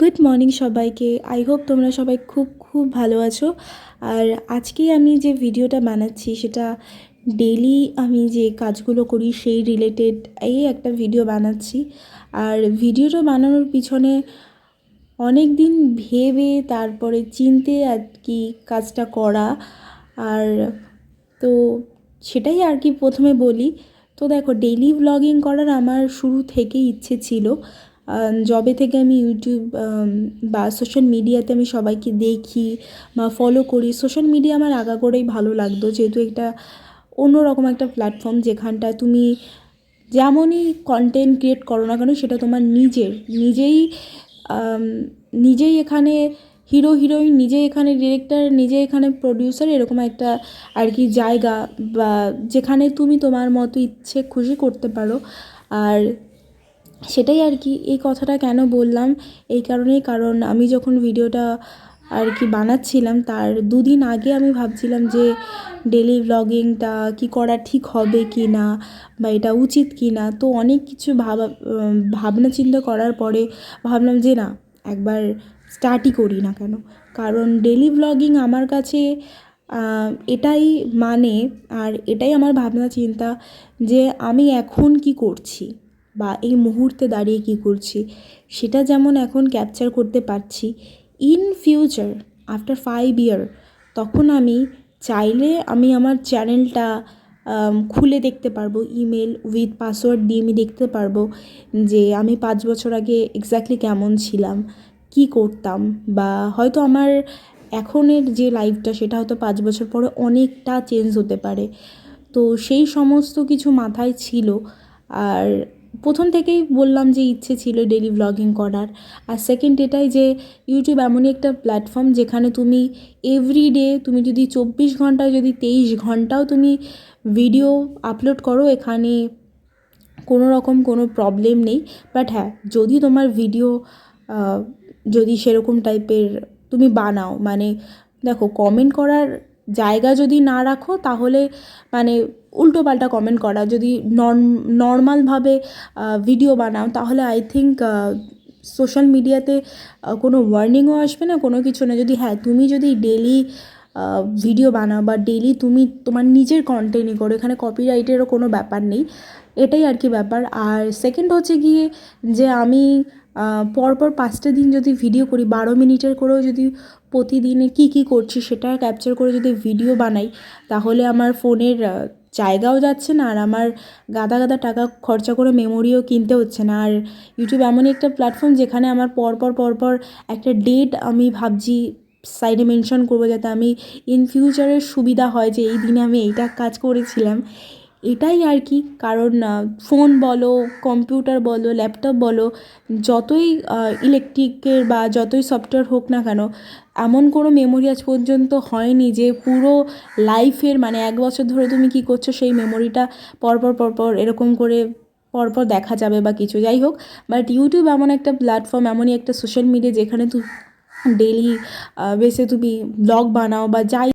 Good morning সবাইকে। I hope তোমরা সবাই খুব খুব ভালো আছো। আর আজকে আমি যে ভিডিওটা বানাচ্ছি, সেটা ডেলি আমি যে কাজগুলো করি, সেই রিলেটেড এই একটা ভিডিও বানাচ্ছি। আর ভিডিওটা বানানোর পিছনে অনেক দিন ভেবে, তারপরে চিনতে আর কি কাজটা করা। আর তো সেটাই আর কি প্রথমে বলি। তো দেখো ডেইলি ভ্লগিং করার আমার শুরু থেকেই ইচ্ছে ছিল। যবে থেকে আমি ইউটিউব বা সোশ্যাল মিডিয়াতে আমি সবাইকে দেখি বা ফলো করি। সোশ্যাল মিডিয়া আমার আগাগোড়াই ভালো লাগতো। যেহেতু একটা অন্যরকম একটা প্ল্যাটফর্ম যেখানটায় তুমি যেমনই কন্টেন্ট ক্রিয়েট করো না কেন, সেটা তোমার নিজের। নিজেই নিজেই এখানে হিরো হিরোইন নিজে এখানে ডিরেক্টর নিজে এখানে প্রডিউসার এরকম একটা আর কি জায়গা বা যেখানে তুমি তোমার মতো ইচ্ছে খুশি করতে পারো। আর সেটাই আর কি, এই কথাটা কেন বললাম? এই কারণেই কারণ আমি যখন ভিডিওটা আর কি বানাচ্ছিলাম, তার দুদিন আগে আমি ভাবছিলাম যে ডেলি ভ্লগিংটা কি করা ঠিক হবে কি না বা এটা উচিত কি না। তো অনেক কিছু ভাবা ভাবনা চিন্তা করার পরে ভাবলাম যে না, একবার স্টার্টই করি না কেন? কারণ ডেলি ভ্লগিং আমার কাছে এটাই মানে আর এটাই আমার ভাবনা চিন্তা যে আমি এখন কি করছি। বা এই মুহূর্তে দাঁড়িয়ে কী করছি, সেটা যেমন এখন ক্যাপচার করতে পারছি in future after five year তখন আমি চাইলে আমি আমার চ্যানেলটা খুলে দেখতে পারব ইমেল উইথ পাসওয়ার্ড দিয়ে আমি দেখতে পারব যে আমি পাঁচ বছর আগে এক্স্যাক্টলি কেমন ছিলাম, কী করতাম বা হয়তো আমার এখনের যে লাইফটা সেটা হয়তো পাঁচ বছর পরে অনেকটা চেঞ্জ হতে পারে। তো সেই সমস্ত কিছু মাথায় ছিল। আর প্রথম থেকেই বললাম যে ইচ্ছে ছিল ডেলি ভ্লগিং করার। আর সেকেন্ড এটাই যে ইউটিউব এমনই একটা প্ল্যাটফর্ম যেখানে তুমি এভরিডে তুমি যদি চব্বিশ ঘন্টায় যদি তেইশ ঘন্টাও তুমি ভিডিও আপলোড করো, এখানে কোনো রকম কোনো প্রবলেম নেই। বাট হ্যাঁ যদি তোমার ভিডিও যদি সেরকম টাইপের তুমি বানাও মানে দেখো কমেন্ট করার জায়গা যদি না রাখো, তাহলে মানে উল্টোপাল্টা কমেন্ট করা। যদি নর্মালভাবে ভিডিও বানাও, তাহলে আই থিঙ্ক সোশ্যাল মিডিয়াতে কোনো ওয়ার্নিংও আসবে না, কোনো কিছু না। যদি হ্যাঁ তুমি যদি ডেলি ভিডিও বানাও বা ডেলি তুমি তোমার নিজের কন্টেন্টই করো, এখানে কপিরাইটেরও কোনো ব্যাপার নেই। এটাই আর কি ব্যাপার। আর সেকেন্ড হচ্ছে গিয়ে যে আমি পরপর পাঁচটা দিন যদি ভিডিও করি, বারো মিনিটের করেও যদি প্রতিদিনে কী কী করছি সেটা ক্যাপচার করে যদি ভিডিও বানাই, তাহলে আমার ফোনের জায়গাও যাচ্ছে না আর আমার গাদা গাদা টাকা খরচা করে মেমোরিও কিনতে হচ্ছে না। আর ইউটিউব এমনই একটা প্ল্যাটফর্ম যেখানে আমার পরপর পরপর একটা ডেট আমি ভাবছি সাইডে মেনশন করব, যাতে আমি ইন ফিউচারের সুবিধা হয় যে এই দিনে আমি এইটা কাজ করেছিলাম। এটাই আর কি। কারণ ফোন বলো কম্পিউটার বলো ল্যাপটপ বলো, যতই ইলেকট্রিকের বা যতই সফটওয়্যার হোক না কেন, এমন কোনো মেমোরি আজ পর্যন্ত হয়নি যে পুরো লাইফের মানে এক বছর ধরে তুমি কী করছ, সেই মেমোরিটা পরপর পরপর এরকম করে পরপর দেখা যাবে বা কিছু। যাই হোক বাট ইউটিউব এমন একটা প্ল্যাটফর্ম এমনই একটা সোশ্যাল মিডিয়া যেখানে তুমি ডেলি বেসে তুমি ব্লগ বানাও বা যাই